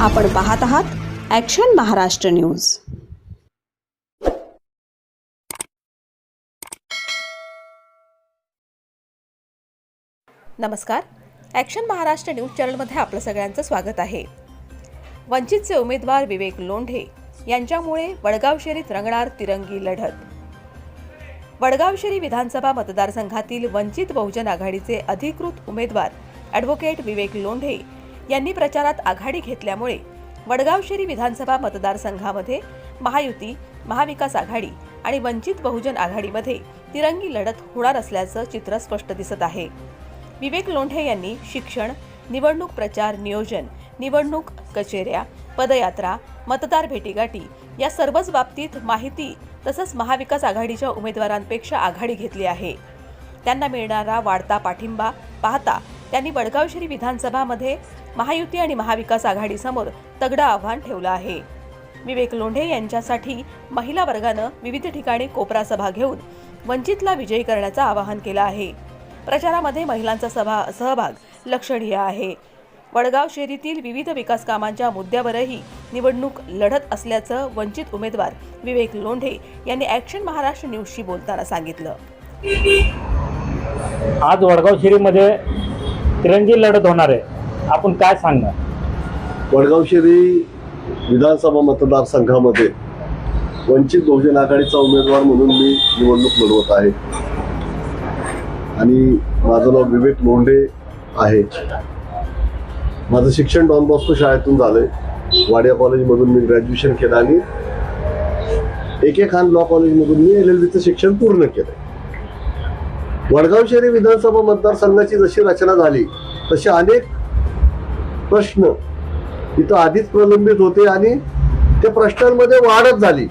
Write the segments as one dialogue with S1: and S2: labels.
S1: आपण पाहत आहात ॲक्शन महाराष्ट्र न्यूज
S2: नमस्कार. ॲक्शन महाराष्ट्र न्यूज चॅनलमध्ये आपलं सगळ्यांचं स्वागत आहे. वंचितचे उमेदवार विवेक लोंढे यांच्यामुळे वडगाव शेरीत रंगणार तिरंगी लढत. वडगाव विधानसभा मतदारसंघातील वंचित बहुजन आघाडीचे अधिकृत उमेदवार ॲडव्होकेट विवेक लोंढे यांनी प्रचारात आघाडी घेतल्यामुळे वडगावशेरी विधानसभा मतदारसंघामध्ये महायुती महाविकास आघाडी आणि वंचित बहुजन आघाडीमध्ये तिरंगी लढत होणार असल्याचं चित्र स्पष्ट दिसत आहे. विवेक लोंढे यांनी शिक्षण निवडणूक प्रचार नियोजन निवडणूक कचेऱ्या पदयात्रा मतदार भेटीगाठी या सर्वच बाबतीत माहिती तसंच महाविकास आघाडीच्या उमेदवारांपेक्षा आघाडी घेतली आहे. त्यांना मिळणारा वाढता पाठिंबा पाहता त्यांनी बडगावशेरी विधानसभामध्ये महायुती आणि महाविकास आघाडीसमोर तगडं आव्हान ठेवलं आहे. विवेक लोंढे यांच्यासाठी महिला वर्गानं विविध ठिकाणी कोपरा सभा घेऊन वंचितला विजयी करण्याचं आवाहन केलं आहे. प्रचारामध्ये महिलांचा सभा सहभाग लक्षणीय आहे. वडगाव शहरीतील विविध विकास कामांच्या मुद्द्यावरही निवडणूक लढत असल्याचं वंचित उमेदवार विवेक लोंढे यांनी ॲक्शन महाराष्ट्र न्यूजशी बोलताना सांगितलं.
S3: आज वडगाव शिरीमध्ये तिरंगी लढत होणार आहे. आपण काय सांगणार?
S4: वडगाव शेरी विधानसभा मतदारसंघामध्ये वंचित बहुजन आघाडीचा उमेदवार म्हणून मी निवडणूक लढवत आहे. आणि माझं नाव विवेक लोंढे आहे. माझं शिक्षण डॉन बॉस्को शाळेतून झालंय. वाडिया कॉलेजमधून मी ग्रॅज्युएशन केलं आणि एके खान लॉ कॉलेजमधून मी एल एल बीचं शिक्षण पूर्ण केलं वडगाव शहरी विधानसभा मतदारसंघाची जशी रचना झाली तसे अनेक प्रश्न इथं आधीच प्रलंबित होते आणि त्या प्रश्नांमध्ये वाढच झाली.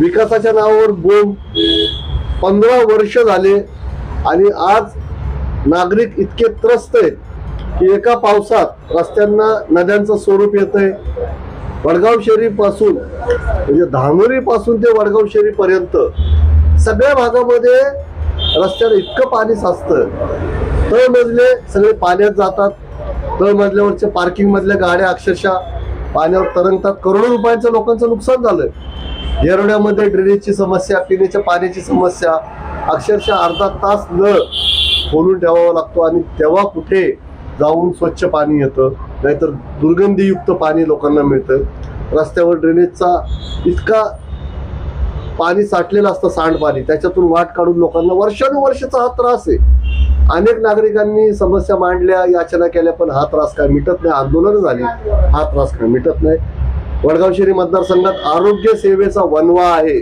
S4: विकासाच्या नावावर बोंब पंधरा वर्ष झाले आणि आज नागरिक इतके त्रस्त आहेत की एका पावसात रस्त्यांना नद्यांचं स्वरूप येत आहे वडगाव शहरीपासून म्हणजे धानोरीपासून ते वडगाव शहरीपर्यंत सगळ्या भागामध्ये रस्त्याला इतकं पाणी साचतं. तळमजले सगळे पाण्यात जातात. तळमजल्यावरच्या पार्किंग मधल्या गाड्या अक्षरशः पाण्यावर तरंगतात. करोडो रुपयांचं लोकांचं नुकसान झालं येरवड्यामध्ये ड्रेनेजची समस्या पिण्याच्या पाण्याची समस्या अक्षरशः अर्धा तास न खोलून ठेवावा लागतो आणि तेव्हा कुठे जाऊन स्वच्छ पाणी येतं? नाहीतर दुर्गंधीयुक्त पाणी लोकांना मिळतं. रस्त्यावर ड्रेनेजचा इतका पाणी साठलेलं असतं सांडपाणी. त्याच्यातून वाट काढून लोकांना वर्षानुवर्षाचा हा त्रास आहे. अनेक नागरिकांनी समस्या मांडल्या याचना केल्या पण हा त्रास काय मिटत नाही. आंदोलन झाली. हा त्रास काय मिटत नाही. वडगाव शहरी मतदारसंघात आरोग्य सेवेचा वनवा आहे.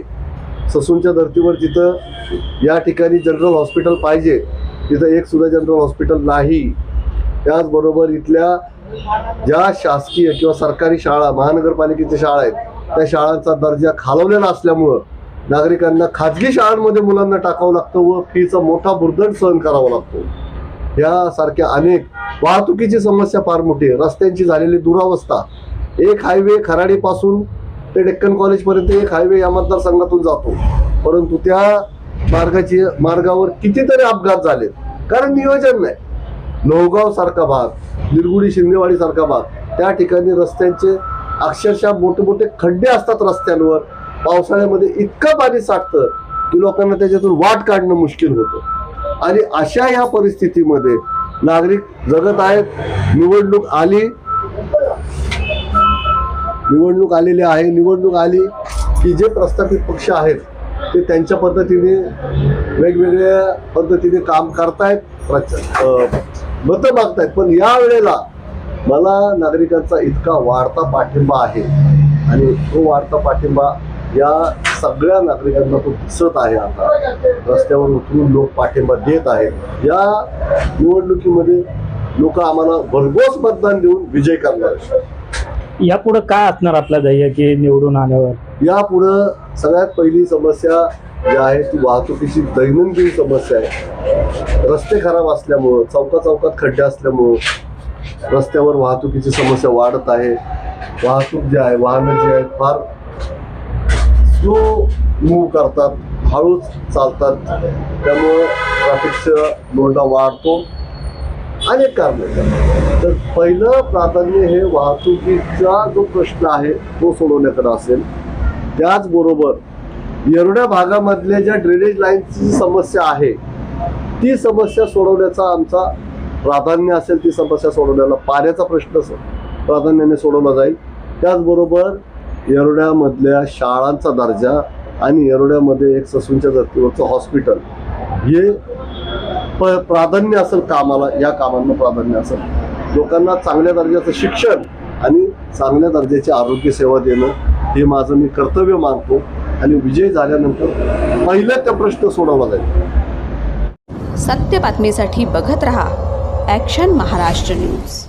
S4: ससूनच्या धर्तीवर जिथं या ठिकाणी जनरल हॉस्पिटल पाहिजे तिथं एक सुद्धा जनरल हॉस्पिटल नाही. त्याचबरोबर इथल्या ज्या शासकीय किंवा सरकारी शाळा महानगरपालिकेच्या शाळा आहेत त्या शाळांचा दर्जा खालवलेला असल्यामुळं नागरिकांना खाजगी शाळांमध्ये मुलांना टाकावं लागतं व फीचा मोठा बुर्दंड सहन करावा लागतो. यासारख्या अनेक वाहतुकीची समस्या फार मोठी आहे. रस्त्यांची झालेली दुरावस्था एक हायवे खराडीपासून ते डेक्कन कॉलेजपर्यंत एक हायवे या मतदारसंघातून जातो. परंतु त्या मार्गाची मार्गावर कितीतरी अपघात झाले कारण नियोजन नाही. लोहगाव सारखा भाग निरगुडी शिंदेवाडी सारखा भाग त्या ठिकाणी रस्त्यांचे अक्षरशः मोठे मोठे खड्डे असतात रस्त्यांवर. पावसाळ्यामध्ये इतकं पाणी साठतं की लोकांना त्याच्यातून वाट काढणं मुश्किल होतं. आणि अशा या परिस्थितीमध्ये नागरिक जगत आहेत निवडणूक आली. निवडणूक आलेली आहे निवडणूक आली की जे प्रस्थापित पक्ष आहेत ते त्यांच्या पद्धतीने वेगवेगळ्या पद्धतीने काम करतायत प्रच- मतं मागतायत. पण या वेळेला मला नागरिकांचा इतका वाढता पाठिंबा आहे. आणि तो वाढता पाठिंबा या सगळ्या नागरिकांना तो दिसत आहे आता. रस्त्यावर उतरून लोक पाठिंबा देत आहेत. या निवडणुकीमध्ये लोक आम्हाला भरघोस मतदान देऊन विजय करणार.
S3: यापुढे काय असणार आपलं ध्येय की निवडून आल्यावर?
S4: यापुढं सगळ्यात पहिली समस्या जी आहे ती वाहतुकीची दैनंदिन समस्या आहे. रस्ते खराब असल्यामुळं चौका चौकात खड्डे असल्यामुळं रस्त्यावर वाहतुकीची समस्या वाढत आहे. वाहतूक जी आहे वाहनं जी आहेत फार स्लो मूव करतात हळूच चालतात त्यामुळं ट्रॅफिकचा लोंढा वाढतो. अनेक कारण आहेत. तर पहिलं प्राधान्य हे वाहतुकीचा जो प्रश्न आहे तो सोडवण्याकडे असेल. त्याचबरोबर येरड्या भागामधल्या ज्या ड्रेनेज लाईनची समस्या आहे ती समस्या सोडवण्याचा आमचा प्राधान्य असेल ती समस्या सोडवण्याला पाण्याचा प्रश्न स- प्राधान्याने सोडवला जाईल. त्याचबरोबर येरवड्यामधल्या शाळांचा दर्जा आणि येरवड्यामध्ये एक ससूनच्या धर्तीवरचं हॉस्पिटल हे प प्राधान्य असेल कामाला या कामांना प्राधान्य असेल. लोकांना चांगल्या दर्जाचं शिक्षण आणि चांगल्या दर्जाची आरोग्य सेवा देणं हे माझं मी कर्तव्य मानतो आणि विजय झाल्यानंतर पहिला त्या प्रश्न सोडवला जाईल.
S1: सत्य बातमीसाठी बघत रहा ॲक्शन महाराष्ट्र न्यूज